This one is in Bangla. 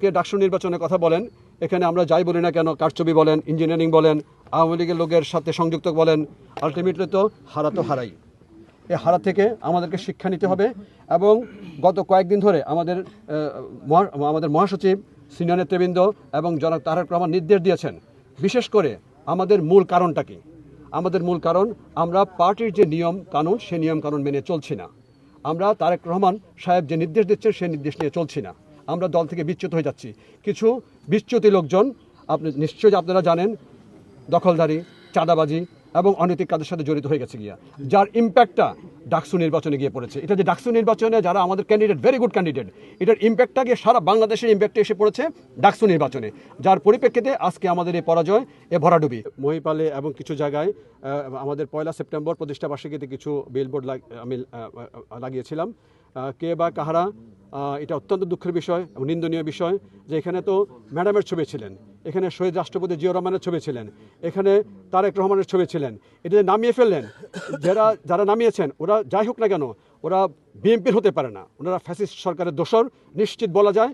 কে ডাকসু নির্বাচনের কথা বলেন, এখানে আমরা যাই বলি না কেন কারচবি বলেন ইঞ্জিনিয়ারিং বলেন, আওয়ামী লীগের লোকের সাথে সংযুক্ত বলেন আলটিমেটলি তো হারা তো হারাই। এই হারা থেকে আমাদেরকে শিক্ষা নিতে হবে এবং গত কয়েকদিন ধরে আমাদের আমাদের মহাসচিব সিনিয়র নেতৃবৃন্দ এবং জনাব তারেক রহমান নির্দেশ দিয়েছেন, বিশেষ করে আমাদের মূল কারণটা কি? আমাদের মূল কারণ, আমরা পার্টির যে নিয়ম কানুন, সে নিয়ম কানুন মেনে চলছি না। আমরা তারেক রহমান সাহেব যে নির্দেশ দিচ্ছেন সেই নির্দেশ নিয়ে চলছি না। আমরা দল থেকে বিচ্যুত হয়ে যাচ্ছি। কিছু বিচ্যুতি লোকজন, আপনি নিশ্চয়ই আপনারা জানেন, দখলদারি, চাঁদাবাজি এবং অনৈতিক কাজের সাথে জড়িত হয়ে গেছে গিয়া। যার ইম্প্যাক্টটা ডাকসু নির্বাচনে গিয়ে পড়েছে। এটা যে ডাকসু নির্বাচনে যারা আমাদের ক্যান্ডিডেট ভেরি গুড ক্যান্ডিডেট এটার ইম্প্যাক্টটা গিয়ে সারা বাংলাদেশের ইম্প্যাক্টে এসে পড়েছে ডাকসু নির্বাচনে। যার পরিপ্রেক্ষিতে আজকে আমাদের এই পরাজয়, এ ভরাডুবি। মহিপালে এবং কিছু জায়গায় আমাদের পয়লা সেপ্টেম্বর প্রতিষ্ঠাবার্ষিকীতে কিছু বিলবোর্ড আমি লাগিয়েছিলাম। কে বা কাহারা এটা অত্যন্ত দুঃখের বিষয় এবং নিন্দনীয় বিষয় যে এখানে তো ম্যাডামের ছবি ছিলেন, এখানে শহীদ রাষ্ট্রপতি জিয়া রহমানের ছবি ছিলেন, এখানে তারেক রহমানের ছবি ছিলেন, এটা যে নামিয়ে ফেললেন, যারা যারা নামিয়েছেন, ওরা যাই হোক না কেন, ওরা বিএমপির হতে পারে না, ওনারা ফ্যাসিস্ট সরকারের দোষর, নিশ্চিত বলা যায়।